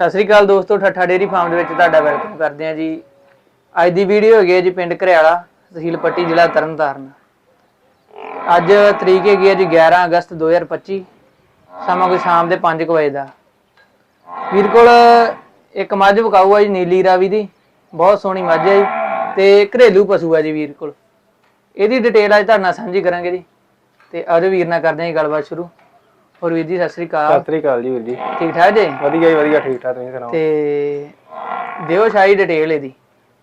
ਸਤਿ ਸ੍ਰੀ ਅਕਾਲ ਦੋਸਤੋ, ਠੱਠਾ dairy farm ਦੇ ਵਿੱਚ ਤੁਹਾਡਾ ਵੈਲਕਮ ਕਰਦੇ ਹਾਂ ਜੀ। ਅੱਜ ਦੀ ਵੀਡੀਓ ਹੈਗੀ ਹੈ ਜੀ ਪਿੰਡ ਘਰਿਆਲਾ, ਤਹਿਸੀਲ ਪੱਟੀ, ਜ਼ਿਲ੍ਹਾ ਤਰਨਤਾਰਨ। ਅੱਜ ਤਰੀਕ ਹੈਗੀ ਹੈ ਜੀ 11 ਅਗਸਤ 2025 ਸਮਾਂ ਕੋਈ ਸ਼ਾਮ ਦੇ 5 ਵਜੇ ਦਾ। ਵੀਰ ਕੋਲ ਇੱਕ ਮੱਝ ਵਿਕਾਊ ਆ ਜੀ, ਨੀਲੀ ਰਾਵੀ ਦੀ। ਬਹੁਤ ਸੋਹਣੀ ਮੱਝ ਹੈ ਜੀ ਤੇ ਘਰੇਲੂ ਪਸ਼ੂ ਆ ਜੀ ਵੀਰ ਕੋਲ। ਇਹਦੀ ਡਿਟੇਲ ਅੱਜ ਤੁਹਾਡੇ ਨਾਲ ਸਾਂਝੀ ਕਰਾਂਗੇ ਜੀ। ਤੇ ਆਜੋ ਵੀਰ ਨਾਲ ਕਰਦੇ ਹਾਂ ਜੀ ਗੱਲਬਾਤ ਸ਼ੁਰੂ। ਹੋਰ ਵੀਰ ਜੀ ਸਤਿ ਸ੍ਰੀ ਅਕਾਲ। ਸਤਿ ਸ੍ਰੀ ਅਕਾਲ ਜੀ ਵੀਰ ਜੀ। ਠੀਕ ਠਾਕ ਜੀ? ਵਧੀਆ ਜੀ ਵਧੀਆ ਠੀਕ ਠਾਕ ਤੁਸੀਂ ਸੁਣਾਓ? ਤੇ ਦਿਓ ਸ਼ਾਹੀ ਡਿਟੇਲ ਇਹਦੀ।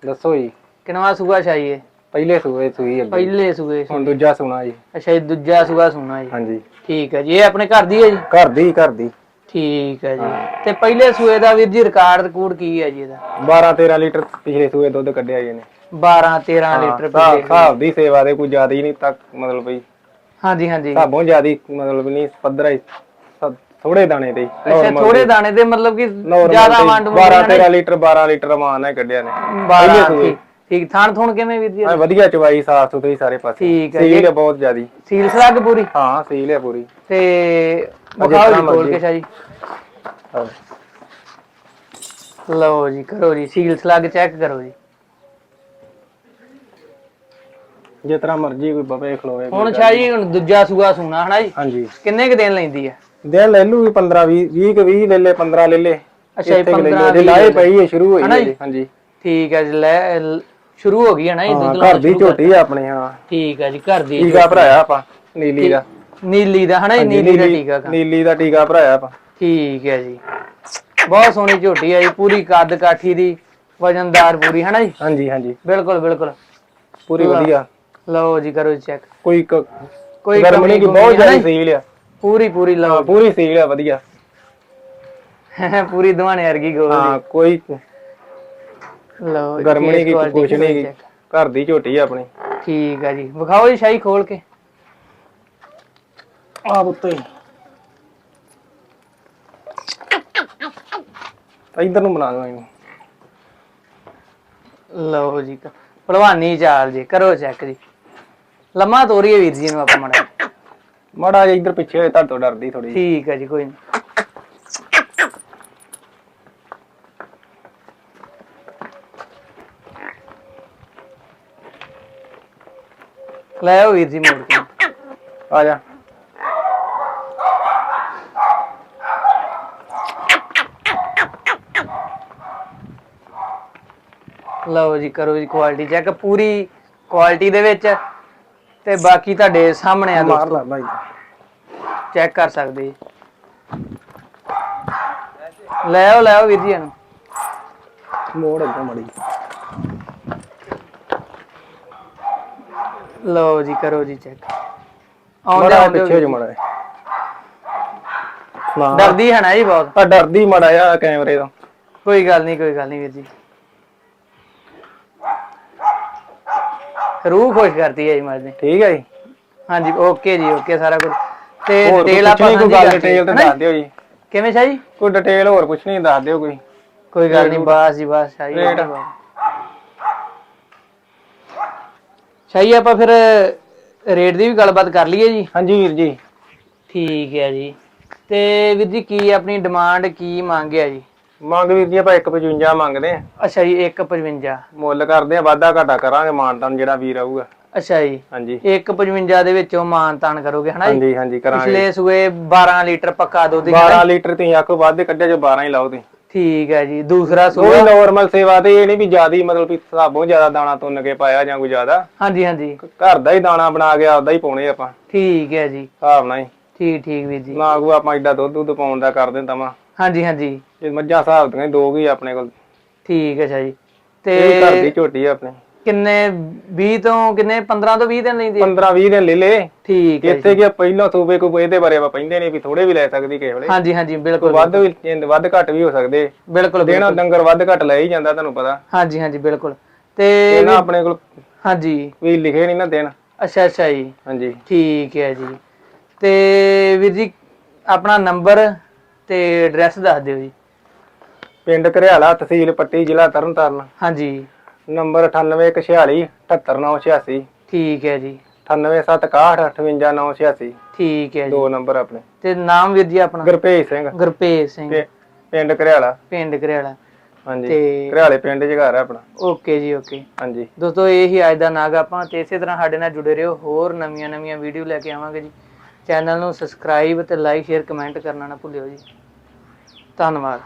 ਦੱਸੋ ਜੀ। ਕਿਨਵਾ ਸੂਆ ਸ਼ਾਹੀ ਹੈ ਪਹਿਲੇ ਸੂਏ ਸੂਈ ਅੱਗੇ। ਪਹਿਲੇ ਸੂਏ ਹੁਣ ਦੂਜਾ ਸੁਣਾ ਜੀ। ਅੱਛਾ ਇਹ ਦੂਜਾ ਸੂਆ ਸੁਣਾ ਜੀ। ਹਾਂਜੀ। ਠੀਕ ਹੈ ਜੀ ਇਹ ਆਪਣੇ ਘਰ ਦੀ ਹੈ ਜੀ? ਘਰ ਦੀ ਘਰ ਦੀ। ਠੀਕ ਹੈ ਜੀ। ਤੇ ਪਹਿਲੇ ਸੂਏ ਦਾ ਵੀਰ ਜੀ ਰਿਕਾਰਡ ਰਿਕੂਡ ਕੀ ਹੈ ਜੀ ਇਹਦਾ? 12 13 ਲੀਟਰ ਪਿਛਲੇ ਸੂਏ ਦੁੱਧ ਕੱਢਿਆ ਜੀ ਇਹਨੇ। 12 13 ਲੀਟਰ ਪਿਛਲੇ ਹਿਸਾਬ ਦੀ ਸੇਵਾ ਦੇ ਕੋਈ ਜ਼ਿਆਦਾ ਹੀ ਨਹੀਂ ਤੱਕ ਮਤਲਬ ਵੀ ਹਾਂਜੀ ਹਾਂਜੀ। ਹਿਸਾਬੋਂ ਜ਼ਿਆਦਾ ਮਤਲਬ ਨਹੀਂ ਪੱਧਰਾ ਹੀ ਸ- ਥੋੜੇ ਦਾਣੇ ਤੇ ਅੱਛਾ ਥੋੜੇ ਦਾਣੇ ਦੇ ਮਤਲਬ ਕਿ ਜ਼ਿਆਦਾ ਵੰਡ 12 13 ਲੀਟਰ 12 ਲੀਟਰ ਮਾਨ ਹੈ ਕੱਢਿਆ ਨੇ। 12 ਠੀਕ ਠੀਕ। ਥਾਣ ਥੁਣ ਕਿਵੇਂ ਵੀਰ ਜੀ? ਵਧੀਆ ਚਵਾਈ ਸਾਫ਼ ਸੁਥਰੀ ਸਾਰੇ ਪਾਸੇ। ਠੀਕ ਹੈ ਸੀਲ ਹੈ ਬਹੁਤ ਜ਼ਿਆਦੀ। ਸੀਲ ਸਲੱਗ ਪੂਰੀ? ਹਾਂ ਸੀਲ ਹੈ ਪੂਰੀ। ਤੇ ਵਿਖਾਓ ਜੀ ਮਰਜ਼ੀ। ਕੇ ਜੀ। ਹਾਂ। ਲਓ ਜੀ ਕਰੋ ਜੀ ਸੀਲ ਸਲੱਗ ਚੈੱਕ ਕਰੋ ਜੀ। ਜਿਸ ਤਰ੍ਹਾਂ ਮਰਜ਼ੀ ਕੋਈ ਬਵੇ ਖਲੋਵੇ ਹੁਣ ਜੀ ਹੁਣ ਦੂਜਾ ਸੂਆ ਸੁਣਾ ਹਨਾ ਜੀ? ਹਾਂਜੀ। ਕਿੰਨੇ ਕੁ ਦਿਨ ਲੈਂਦੀ ਹੈ? ਦਿਨ ਲੈ ਲੂ 15 20 20 ਕਿ 20 ਲੈ ਲੈ 15 ਲੈ ਲੈ। ਅੱਛਾ ਜੀ, ਇੱਥੇ ਕੁ ਲੈ 15 ਲਓ, ਜੇ ਵੀਹ ਲਾਏ ਲੈ ਪਈ ਹੈ ਸ਼ੁਰੂ ਹੋਈ ਹੈ ਹਾਂਜੀ। ਠੀਕ ਹੈ ਜੀ ਲੈ ਸ਼ੁਰੂ ਹੋ ਗਈ ਹੈ ਨਾ ਜੀ ਹਾਂ, ਦੁੱਧ ਘਰ ਦੀ ਝੋਟੀ ਆ ਆਪਣੀ ਹਾਂ। ਠੀਕ ਹੈ ਜੀ ਘਰ ਦੀ ਟੀਕਾ ਭਰਾਇਆ ਆਪਾਂ ਨੀਲੀ ਦਾ। ਨੀਲੀ ਦਾ ਹਨਾ ਨੀਲੀ ਦਾ ਟੀਕਾ ਨੀਲੀ ਦਾ ਟੀਕਾ ਭਰਾਇਆ ਆਪਾਂ। ਠੀਕ ਹੈ ਜੀ। ਬਹੁਤ ਸੋਹਣੀ ਝੋਟੀ ਹੈ ਜੀ ਪੂਰੀ ਕੱਦ ਕਾਠੀ ਦੀ ਵਜਨਦਾਰ ਪੂਰੀ ਹਨਾ ਜੀ? ਹਾਂਜੀ ਹਾਂਜੀ। ਬਿਲਕੁਲ ਬਿਲਕੁਲ। ਪੂਰੀ ਵਧੀਆ। ਲਓ ਜੀ ਕਰੋ ਚੈੱਕ ਕੋਈ ਕ- ਕੋਈ ਗਰਮਣੀ ਕਮੀ ਦੀ ਗੁਮੀ ਬਹੁਤ ਜ਼ਿਆਦਾ? ਸੀਲ ਆ। ਪੂਰੀ ਪੂਰੀ ਲਓ ਹਾਂ, ਪੂਰੀ ਸੀਲ ਆ ਵਧੀਆ। ਪੂਰੀ ਦਵਾਨੇ ਵਰਗੀ ਗੋਲ ਹਾਂ ਕੋਈ ਲਓ ਜੀ, ਕੀ quality ਕੁਛ ਕਰੋ ਨਹੀਂ check। ਘਰ ਦੀ ਝੋਟੀ ਆ ਆਪਣੀ। ਠੀਕ ਹੈ ਜੀ। ਵਿਖਾਓ ਜੀ ਸ਼ਾਹੀ ਖੋਲ ਕੇ। ਆਪ ਉੱਤੇ ਇਧਰ ਨੂੰ ਬਣਾ ਦੋ ਇਹਨੂੰ। ਲਓ ਜੀ ਕ- ਭਲਵਾਨੀ ਚਾਲ ਜੀ ਕਰੋ ਚੈੱਕ ਜੀ। ਲੰਮਾ ਤੋਰੀਏ ਵੀਰ ਜੀ ਨੂੰ ਆਪਾਂ ਮੜਾ ਮਾੜਾ ਜਿਹਾ ਇਧਰ ਪਿੱਛੇ ਹੋਏ ਤੁਹਾਡੇ ਤੋਂ ਡਰਦੀ ਥੋੜੀ ਠੀਕ ਹੈ ਜੀ ਕੋਈ ਨਹੀਂ ਲੈ ਆਓ ਵੀਰ ਜੀ ਮੋੜ ਕੇ। ਆ ਜਾ। ਲਓ ਜੀ ਕਰੋ ਜੀ ਕੁਆਲਿਟੀ ਚੈੱਕ ਪੂਰੀ ਕੁਆਲਿਟੀ ਦੇ ਵਿੱਚ ਤੇ ਬਾਕੀ ਤੁਹਾਡੇ ਸਾਹਮਣੇ ਆ ਮਾਰ ਲਾ ਭਾਈ ਚੈੱਕ ਕਰ ਸਕਦੇ। ਜੀ ਲੈ ਆਓ ਲੈ ਆਓ ਵੀਰ ਜੀ ਇਹਨੂੰ। ਮੋੜ ਅੱਗਾ ਮੜੀ। ਲਓ ਜੀ ਕਰੋ ਜੀ ਚੈੱਕ। ਆਉਂਦੇ ਮਾੜਾ ਪਿੱਛੇ ਜੋ। ਮੜਾ ਨਾ। ਡਰਦੀ ਹੈ ਨਾ ਜੀ ਬਹੁਤ। ਆ ਡਰਦੀ ਮੜਾ ਆ ਕੈਮਰੇ ਤੋਂ। ਕੋਈ ਗੱਲ ਨਹੀਂ ਕੋਈ ਗੱਲ ਨਹੀਂ ਵੀਰ ਜੀ। ਰੂਹ ਖੁਸ਼ ਕਰਦੀ ਹੈ ਜੀ ਮਰਦ ਨੇ ਠੀਕ ਹੈ ਜੀ। ਹਾਂਜੀ ਓਕੇ ਜੀ ਓਕੇ ਸਾਰਾ ਕੁਝ ਤੇ ਹੋਰ ਡਿਟੇਲ ਆਪਾਂ ਕੋਈ ਗੱਲ ਡਿਟੇਲ ਤੇ ਦੱਸ? ਦਿਓ ਜੀ। ਕਿਵੇਂ ਸ਼ਾਹ ਜੀ? ਕੋਈ ਡਿਟੇਲ ਹੋਰ ਕੁਛ ਨਹੀਂ ਦੱਸ ਦਿਓ ਕੋਈ। ਕੋਈ ਗੱਲ ਨਹੀਂ ਬਸ ਜੀ ਬਸ ਸ਼ਾਹੀ ਰੇਟ? ਸ਼ਾਹੀ ਆਪਾਂ ਫਿਰ ਰੇਟ ਦੀ ਵੀ ਗੱਲਬਾਤ ਕਰ ਲਈਏ ਜੀ। ਹਾਂਜੀ ਵੀਰ ਜੀ। ਠੀਕ ਹੈ ਜੀ। ਤੇ ਵੀਰ ਜੀ ਕੀ ਆਪਣੀ ਡਿਮਾਂਡ ਕੀ ਮੰਗਿਆ ਜੀ? ਮੰਗ ਵੀਰ ਜੀ ਆਪਾਂ 155 ਮੰਗਦੇ ਆ। ਅੱਛਾ ਜੀ 155 ਮੁੱਲ ਕਰਦੇ ਆ ਵਾਧਾ ਘਾਟਾ ਕਰਾਂਗੇ ਮਾਨਤਾਨ ਜਿਹੜਾ ਵੀਰ ਆਊਗਾ। ਅੱਛਾ ਜੀ। ਹਾਂਜੀ। 155 ਦੇ ਵਿੱਚੋਂ ਮਾਨ ਤਾਨ ਕਰੋਗੇ ਹਨਾ ਜੀ? ਹਾਂਜੀ ਹਾਂਜੀ ਕਰਾਂਗੇ। ਪਿਛਲੇ ਸੂਏ 12 ਲੀਟਰ ਪੱਕਾ ਦੁੱਧ ਦੀ 12 ਲੀਟਰ ਤੁਸੀਂ ਆਖੋ ਵੱਧ ਕੱਢਿਆ ਜੋ 12 ਹੀ ਲਾਓ ਤੁਸੀਂ। ਠੀਕ ਹੈ ਜੀ। ਦੂਸਰਾ ਉਹ ਸੂਆ ਨਾਰਮਲ ਸੇਵਾ ਤੇ ਇਹ ਨਹੀਂ ਵੀ ਜ਼ਿਆਦਾ ਮਤਲਬ ਵੀ ਹਿਸਾਬੋਂ ਜ਼ਿਆਦਾ ਦਾਣਾ ਤੁੰਨ ਕੇ ਪਾਇਆ ਜਾਂ ਕੋਈ ਜ਼ਿਆਦਾ। ਹਾਂਜੀ ਹਾਂਜੀ। ਘਰ ਦਾ ਹੀ ਦਾਣਾ ਬਣਾ ਕੇ ਆਪਦਾ ਹੀ ਪਾਉਣੇ ਆਪਾਂ। ਠੀਕ ਹੈ ਜੀ। ਹਿਸਾਬ ਨਾਲ ਹੀ। ਠੀਕ ਠੀਕ ਵੀਰ ਜੀ। ਨਾ ਕੋਈ ਆਪਾਂ ਏਡਾ ਦੁੱਧ ਦੁੱਧ ਪਾਉਣ ਦਾ ਕਰ ਦਿੰਦਾ ਵਾ। ਹਾਂਜੀ ਹਾਂਜੀ। ਇਹ ਮੱਝਾਂ ਹਿਸਾਬ ਦੀਆਂ ਦੋ ਹੀ ਆਪਣੇ ਕੋਲ। ਠੀਕ ਹੈ ਅੱਛਾ ਜੀ ਇਹ ਘਰ ਦੀ ਤੇ ਝੋਟੀ ਆ ਆਪਣੇ। ਕਿੰਨੇ 20 ਤੋਂ ਕਿੰਨੇ 15 ਤੋਂ 20 ਦਿਨ ਲੈਂਦੀ ਹੈ? 15 20 ਦਿਨ ਲੈ ਲੈ। ਠੀਕ ਹੈ। ਇੱਥੇ ਕੀ ਪਹਿਲਾਂ ਸੂਬੇ ਕੋਈ ਇਹਦੇ ਬਾਰੇ ਆਪਾਂ ਕਹਿੰਦੇ ਨਹੀਂ ਵੀ ਥੋੜੇ ਵੀ ਲੈ ਸਕਦੀ ਕਿਸੇ ਵੇਲੇ। ਹਾਂਜੀ ਹਾਂਜੀ ਬਿਲਕੁਲ ਵੱਧ ਵੀ ਵੱਧ ਘੱਟ ਵੀ ਹੋ ਸਕਦੇ। ਬਿਲਕੁਲ ਦੇਣਾ ਡੰਗਰ ਵੱਧ ਘੱਟ ਲੈ ਹੀ ਜਾਂਦਾ ਤੁਹਾਨੂੰ ਪਤਾ। ਹਾਂਜੀ ਹਾਂਜੀ ਬਿਲਕੁਲ। ਤੇ ਇਹ ਨਾ ਆਪਣੇ ਕੋਲ ਹਾਂਜੀ। ਵੀ ਲਿਖੇ ਨਹੀਂ ਨਾ ਦੇਣ। ਅੱਛਾ ਅੱਛਾ ਜੀ। ਹਾਂਜੀ। ਠੀਕ ਹੈ ਜੀ। ਤੇ ਵੀਰ ਜੀ ਆਪਣਾ ਨੰਬਰ ਤੇ ਐਡਰੈਸ ਦੱਸ ਦਿਓ ਜੀ। ਪਿੰਡ ਘਰਿਆਲਾ ਤਹਿਸੀਲ ਪੱਟੀ ਜ਼ਿਲ੍ਹਾ ਤਰਨਤਾਰਨ। ਹਾਂਜੀ। ਨੰਬਰ 9816478986 ਠੀਕ ਹੈ ਜੀ। 9871658986 ਠੀਕ ਹੈ ਜੀ। ਦੋ ਨੰਬਰ ਆਪਣੇ। ਤੇ ਨਾਮ ਵੀਰ ਜੀ ਆਪਣਾ? ਗੁਰਪ੍ਰੀਤ ਸਿੰਘ। ਗੁਰਪ੍ਰੀਤ ਸਿੰਘ। ਪਿੰਡ ਘਰਿਆਲਾ। ਪਿੰਡ ਘਰਿਆਲਾ। ਹਾਂਜੀ। ਤੇ ਘਰਿਆਲੇ ਪਿੰਡ ਚ ਘਰ ਆਪਣਾ। ਓਕੇ ਜੀ ਓਕੇ। ਹਾਂਜੀ। ਦੋਸਤੋ ਇਹ ਹੀ ਅੱਜ ਦਾ ਨਾਗ ਆਪਾਂ ਤੇ ਇਸੇ ਤਰ੍ਹਾਂ ਸਾਡੇ ਨਾਲ ਜੁੜੇ ਰਹੋ। ਹੋਰ ਨਵੀਆਂ ਨਵੀਆਂ ਵੀਡੀਓ ਲੈ ਕੇ ਆਵਾਂਗੇ ਜੀ। ਚੈਨਲ ਨੂੰ ਸਬਸਕ੍ਰਾਈਬ ਤੇ ਲਾਈਕ ਸ਼ੇਅਰ ਕਮੈਂਟ ਕਰਨਾ ਨਾ ਭੁੱਲਿਓ ਜੀ। ਧੰਨਵਾਦ।